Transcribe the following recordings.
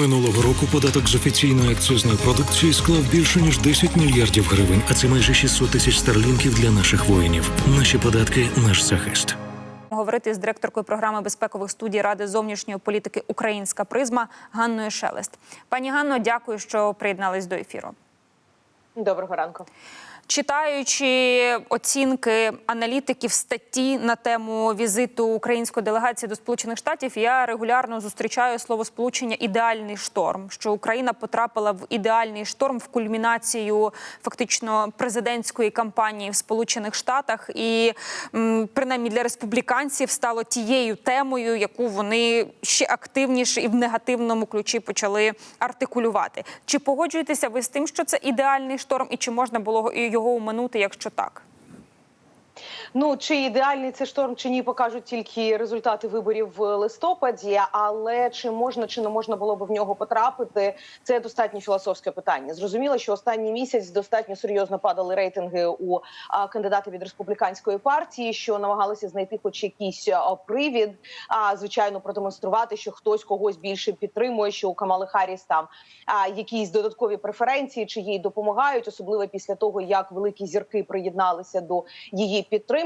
Минулого року податок з офіційної акцизної продукції склав більше ніж 10 мільярдів гривень, а це майже 600 тисяч старлінків для наших воїнів. Наші податки наш захист. Говорити з директоркою програми безпекових студій Ради зовнішньої політики Українська призма Ганною Шелест. Пані Ганно, дякую, що приєднались до ефіру. Доброго ранку. Читаючи оцінки аналітиків статті на тему візиту української делегації до Сполучених Штатів, я регулярно зустрічаю словосполучення ідеальний шторм. Що Україна потрапила в ідеальний шторм в кульмінацію фактично президентської кампанії в Сполучених Штатах, і принаймні для республіканців стало тією темою, яку вони ще активніше і в негативному ключі почали артикулювати. Чи погоджуєтеся ви з тим, що це ідеальний шторм, і чи можна було його уминути, якщо так? Ну чи ідеальний це шторм, чи ні, покажуть тільки результати виборів в листопаді. Але чи можна чи не можна було б в нього потрапити? Це достатньо філософське питання. Зрозуміло, що останній місяць достатньо серйозно падали рейтинги у а, кандидатів від республіканської партії, що намагалися знайти хоч якийсь привід, а звичайно, продемонструвати, що хтось когось більше підтримує, що у Камали Харріс там а, якісь додаткові преференції, чи їй допомагають, особливо після того, як великі зірки приєдналися до її підтримки.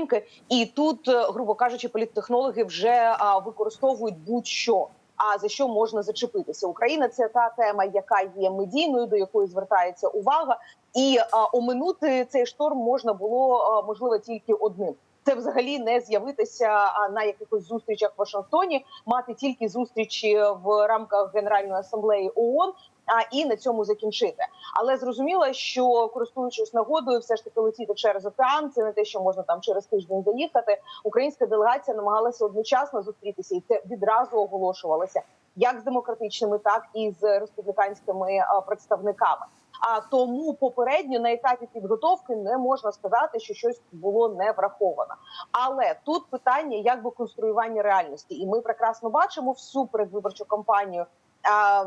І тут, е, грубо кажучи, політтехнологи вже використовують будь-що. А за що можна зачепитися? Україна це та тема, яка є медійною, до якої звертається увага, і а, оминути цей шторм можна було а, можливо тільки одним. Це взагалі не з'явитися на якихось зустрічах в Вашингтоні, мати тільки зустрічі в рамках Генеральної асамблеї ООН, а і на цьому закінчити. Але зрозуміло, що користуючись нагодою, все ж таки летіти через океан. Це не те, що можна там через тиждень заїхати. Українська делегація намагалася одночасно зустрітися, і це відразу оголошувалося як з демократичними, так і з республіканськими представниками. А тому попередньо на етапі підготовки не можна сказати, що щось було не враховано. Але тут питання якби конструювання реальності, і ми прекрасно бачимо всю передвиборчу кампанію.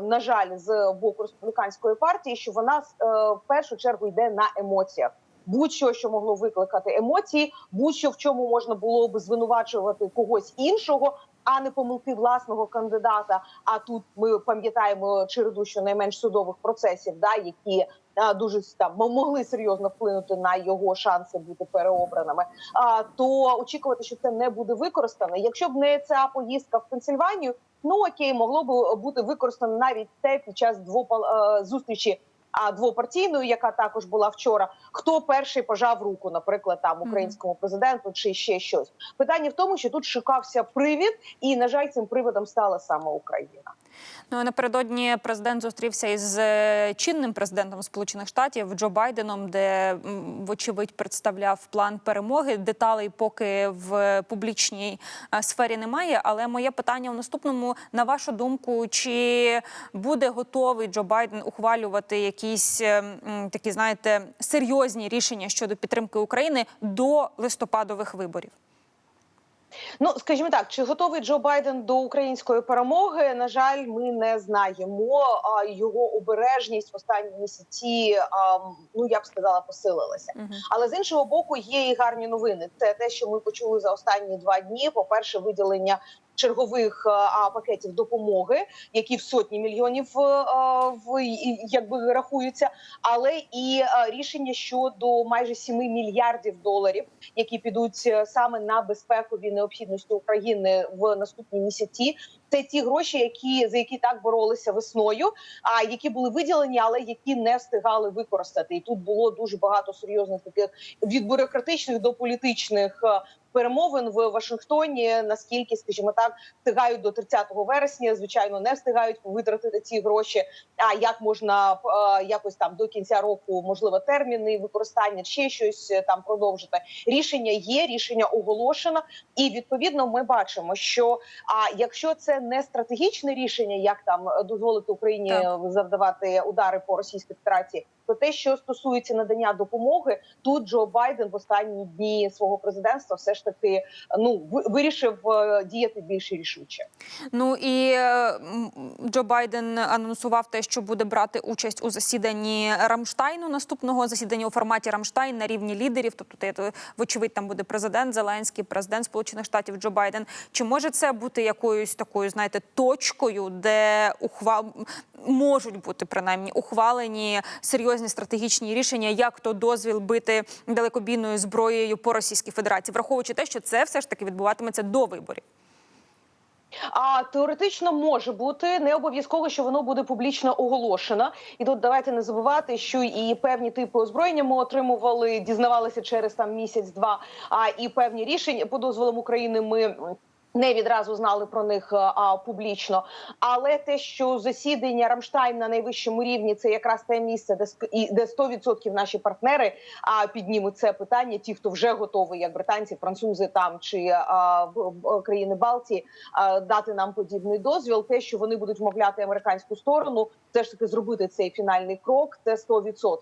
На жаль, з боку республіканської партії, що вона е, в першу чергу йде на емоціях. Будь-що, що могло викликати емоції, будь-що в чому можна було би звинувачувати когось іншого, а не помилки власного кандидата. А тут ми пам'ятаємо череду щонайменш судових процесів, да які дуже там могли серйозно вплинути на його шанси бути переобраними. А то очікувати, що це не буде використано. Якщо б не ця поїздка в Пенсильванію, ну окей, могло б бути використано навіть те під час двопал е, зустрічі. А двопартійною, яка також була вчора, хто перший пожав руку, наприклад, там українському президенту чи ще щось. Питання в тому, що тут шукався привід, і на жаль, цим приводом стала саме Україна. Ну напередодні президент зустрівся із е, чинним президентом Сполучених Штатів Джо Байденом, де вочевидь представляв план перемоги. Деталей поки в публічній е, сфері немає. Але моє питання в наступному: на вашу думку, чи буде готовий Джо Байден ухвалювати якісь е, такі, знаєте, серйозні рішення щодо підтримки України до листопадових виборів? Ну скажімо так, чи готовий Джо Байден до української перемоги? На жаль, ми не знаємо. Його обережність в останні місяці, ну я б сказала, посилилася. Мгм. Але з іншого боку, є і гарні новини. Це те, що ми почули за останні два дні. По перше, виділення. Чергових а, пакетів допомоги, які в сотні мільйонів а, в якби рахуються, але і а, рішення щодо майже 7 мільярдів доларів, які підуть е, саме на безпекові необхідності України в наступні місяці. Це ті гроші, які за які так боролися весною, а які були виділені, але які не встигали використати. І тут було дуже багато серйозних таких від бюрократичних до політичних. Перемовин в Вашингтоні наскільки, скажімо так, встигають до 30 вересня. Звичайно, не встигають витратити ці гроші. А як можна е, якось там до кінця року, можливо, терміни використання ще щось е, там продовжити? Рішення є, рішення оголошено, і відповідно ми бачимо, що а якщо це не стратегічне рішення, як там е, дозволити Україні Так. завдавати удари по Російській Федерації, то те, що стосується надання допомоги, тут Джо Байден в останні дні свого президентства все ж таки ну вирішив е, діяти більш рішуче. Ну і е, Джо Байден анонсував те, що буде брати участь у засіданні Рамштайну наступного засідання у форматі Рамштайн на рівні лідерів. Тобто, вочевидь, там буде президент Зеленський, президент Сполучених Штатів Джо Байден. Чи може це бути якоюсь такою, знаєте, точкою, де ухвал можуть бути принаймні ухвалені серйозні стратегічні рішення, як то дозвіл бити далекобійною зброєю по Російській Федерації, враховуючи те, що це все ж таки відбуватиметься до виборів. А теоретично може бути не обов'язково, що воно буде публічно оголошено. І тут давайте не забувати, що і певні типи озброєння ми отримували, дізнавалися через там місяць-два. А і певні рішення по дозволам України ми. Не відразу знали про них а, а, публічно, але те, що засідання Рамштайн на найвищому рівні, це якраз те місце, де ск- і де 100% наші партнери а, піднімуть це питання. Ті, хто вже готовий, як британці, французи там чи а, б- б- країни Балтії, а, дати нам подібний дозвіл. Те, що вони будуть вмовляти американську сторону, все ж таки зробити цей фінальний крок. Це 100%.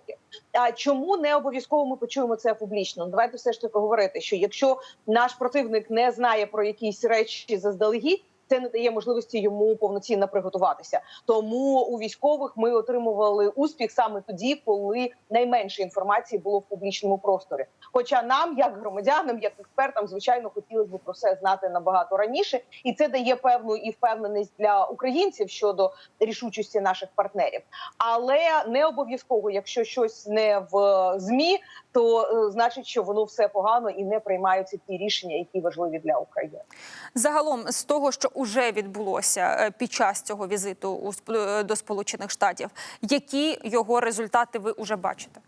А чому не обов'язково ми почуємо це публічно? Давайте все ж таки говорити, що якщо наш противник не знає про якісь речі заздалегідь. Це не дає можливості йому повноцінно приготуватися. Тому у військових ми отримували успіх саме тоді, коли найменше інформації було в публічному просторі. Хоча нам, як громадянам, як експертам, звичайно, хотілося б про все знати набагато раніше, і це дає певну і впевненість для українців щодо рішучості наших партнерів. Але не обов'язково, якщо щось не в змі, то е, значить, що воно все погано і не приймаються ті рішення, які важливі для України. Загалом, з того, що вже відбулося е, під час цього візиту е, до Сполучених Штатів, які його результати ви вже бачите?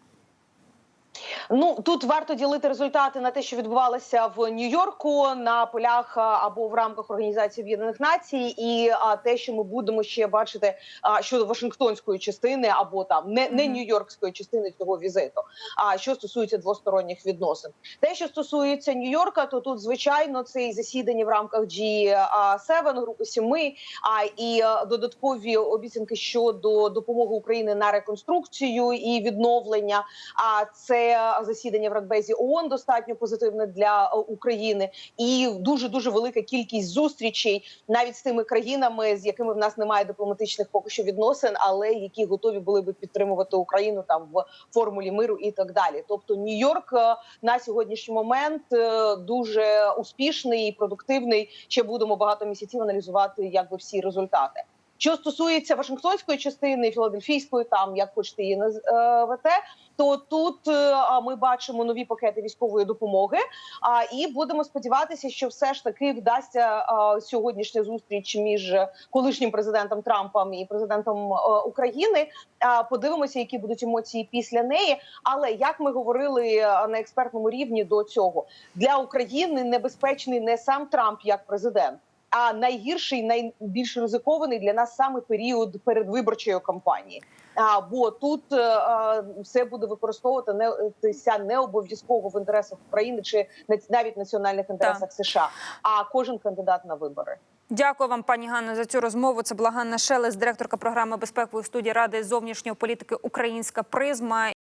Ну тут варто ділити результати на те, що відбувалося в Нью-Йорку на полях або в рамках організації Об'єднаних Націй, і а, те, що ми будемо ще бачити а, щодо Вашингтонської частини, або там не, не. Нью-Йоркської частини цього візиту. А що стосується двосторонніх відносин, те, що стосується Нью-Йорка, то тут звичайно це і засідання в рамках G7, групи сіми, а і додаткові обіцянки щодо допомоги України на реконструкцію і відновлення. А це засідання в Радбезі ООН достатньо позитивне для е, України, і дуже дуже велика кількість зустрічей навіть з тими країнами, з якими в нас немає дипломатичних поки що відносин, але які готові були би підтримувати Україну там в формулі миру і так далі. Тобто Нью-Йорк е, на сьогоднішній момент е, дуже успішний і продуктивний. Ще будемо багато місяців аналізувати, якби всі результати. Що стосується Вашингтонської частини, Філадельфійської, там як хочете її назвете, то тут е, ми бачимо нові пакети військової допомоги. А і будемо сподіватися, що все ж таки вдасться сьогоднішня зустріч між колишнім президентом Трампом і президентом е, України. А подивимося, які будуть емоції після неї. Але як ми говорили е, на експертному рівні до цього для України небезпечний не сам Трамп як президент. А найгірший, найбільш ризикований для нас саме період передвиборчої кампанії. А бо тут е, е, все буде використовувати не тися не обов'язково в інтересах України чи навіть національних інтересах США, а кожен кандидат на вибори. Дякую вам, пані Ганно, за цю розмову. Це була Ганна Шелес, директорка програми безпекової студії Ради зовнішньої політики Українська призма.